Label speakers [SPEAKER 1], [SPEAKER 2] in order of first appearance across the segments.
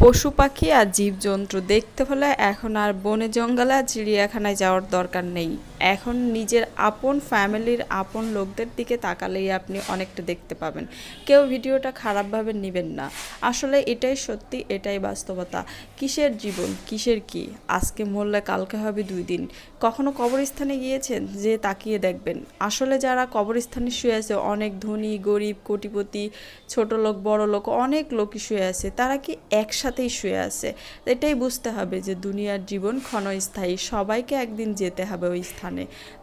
[SPEAKER 1] পশু পাখি আর জীবজন্তু দেখতে হলে এখন আর বনে জঙ্গলে আর চিড়িয়াখানায় যাওয়ার দরকার নেই। এখন নিজের আপন ফ্যামিলির আপন লোকদের দিকে তাকালেই আপনি অনেকটা দেখতে পাবেন। কেউ ভিডিওটা খারাপভাবে নেবেন না। আসলে এটাই সত্যি, এটাই বাস্তবতা। কিসের জীবন, কিসের কি? আজকে মরলে কালকে হবে দুই দিন। কখনো কবরস্থানে গিয়েছেন? যে তাকিয়ে দেখবেন। আসলে যারা কবরস্থানে শুয়ে আছে, অনেক ধনী, গরিব, কোটিপতি, ছোট লোক, বড় লোক, অনেক লোকই শুয়ে আছে। তারা কি একসাথেই শুয়ে আছে? এটাই বুঝতে হবে যে দুনিয়ার জীবন ক্ষণস্থায়ী। সবাইকে একদিন যেতে হবে ওই স্থানে।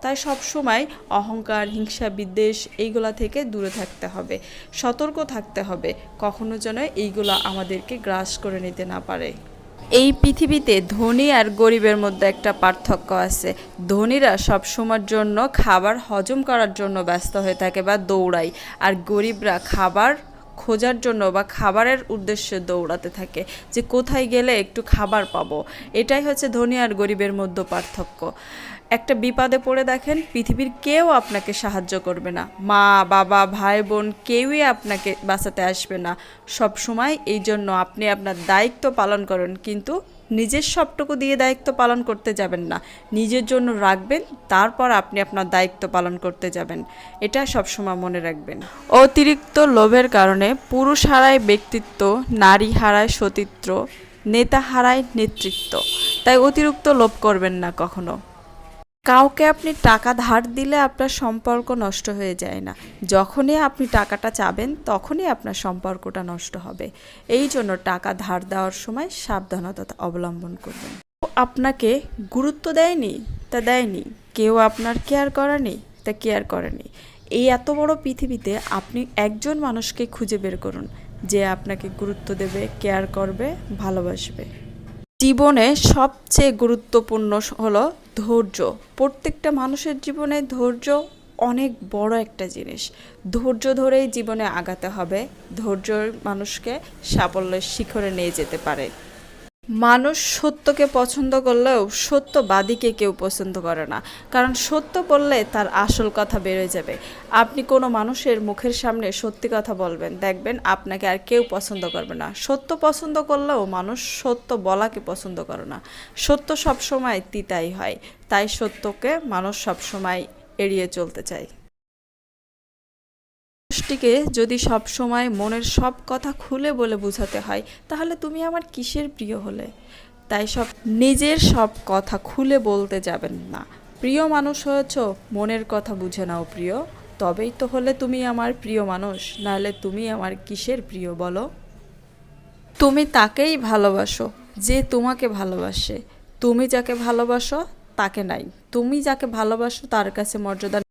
[SPEAKER 1] তাই সব সময় অহংকার, হিংসা, বিদ্বেষ এইগুলা থেকে দূরে থাকতে হবে, সতর্ক থাকতে হবে, কখনো যেন এইগুলা আমাদেরকে গ্রাস করে নিতে না পারে। এই পৃথিবীতে ধনী আর গরিবের মধ্যে একটা পার্থক্য আছে। ধনীরা সব সময়ের জন্য খাবার হজম করার জন্য ব্যস্ত হয়ে থাকে বা দৌড়ায়, আর গরিবরা খাবার খোঁজার জন্য বা খাবারের উদ্দেশ্যে দৌড়াতে থাকে যে কোথায় গেলে একটু খাবার পাবো। এটাই হচ্ছে ধনী আর গরিবের মধ্যে পার্থক্য। একটা বিপদে পড়ে দেখেন, পৃথিবীর কেউ আপনাকে সাহায্য করবে না। মা, বাবা, ভাই, বোন কেউই আপনাকে বাঁচাতে আসবে না। সব সময় এই জন্য আপনি আপনার দায়িত্ব পালন করেন, কিন্তু নিজের সবটুকু দিয়ে দায়িত্ব পালন করতে যাবেন না। নিজের জন্য রাখবেন, তারপর আপনি আপনার দায়িত্ব পালন করতে যাবেন। এটা সবসময় মনে রাখবেন। অতিরিক্ত লোভের কারণে পুরুষ হারায় ব্যক্তিত্ব নারী হারায় সতীত্ব নেতা হারায় নেতৃত্ব। তাই অতিরিক্ত লোভ করবেন না কখনো। কাউকে আপনি টাকা ধার দিলে আপনার সম্পর্ক নষ্ট হয়ে যায় না। যখনই আপনি টাকাটা চাবেন, তখনই আপনার সম্পর্কটা নষ্ট হবে। এই জন্য টাকা ধার দেওয়ার সময় সাবধানতা অবলম্বন করবেন। আপনাকে গুরুত্ব দেয়নি তা দেয়নি। কেউ আপনার কেয়ার করেনি তা কেয়ার করেনি। এই এত বড় পৃথিবীতে আপনি একজন মানুষকে খুঁজে বের করুন, যে আপনাকে গুরুত্ব দেবে, কেয়ার করবে, ভালোবাসবে। জীবনে সবচেয়ে গুরুত্বপূর্ণ হলো ধৈর্য। প্রত্যেকটা মানুষের জীবনে ধৈর্য অনেক বড় একটা জিনিস। ধৈর্য ধরেই জীবনে আগাতে হবে। ধৈর্য মানুষকে সাফল্যের শিখরে নিয়ে যেতে পারে। মানুষ সত্যকে পছন্দ করলেও সত্যবাদীকে কেউ পছন্দ করে না। কারণ সত্য বললে তার আসল কথা বেরোয় যাবে। আপনি কোনো মানুষের মুখের সামনে সত্যি কথা বলবেন, দেখবেন আপনাকে আর কেউ পছন্দ করবে না। সত্য পছন্দ করলেও মানুষ সত্য বলাকে পছন্দ করে না। সত্য সবসময় তিতাই হয়, তাই সত্যকে মানুষ সবসময় এড়িয়ে চলতে চায়। মানুষটিকে যদি সব সময় মনের সব কথা খুলে বলে বোঝাতে হয়, তাহলে তুমি আমার কিসের প্রিয় হলে? তাই সব নিজের সব কথা খুলে বলতে যাবেন না। প্রিয় মানুষ হয়েছ, মনের কথা বুঝে নাও প্রিয়। তবেই তো হলে তুমি আমার প্রিয় মানুষ, নাহলে তুমি আমার কিসের প্রিয় বলো? তুমি তাকেই ভালোবাসো, যে তোমাকে ভালোবাসে। তুমি যাকে ভালোবাসো, তাকে নাই। তুমি যাকে ভালোবাসো, তার কাছে মর্যাদা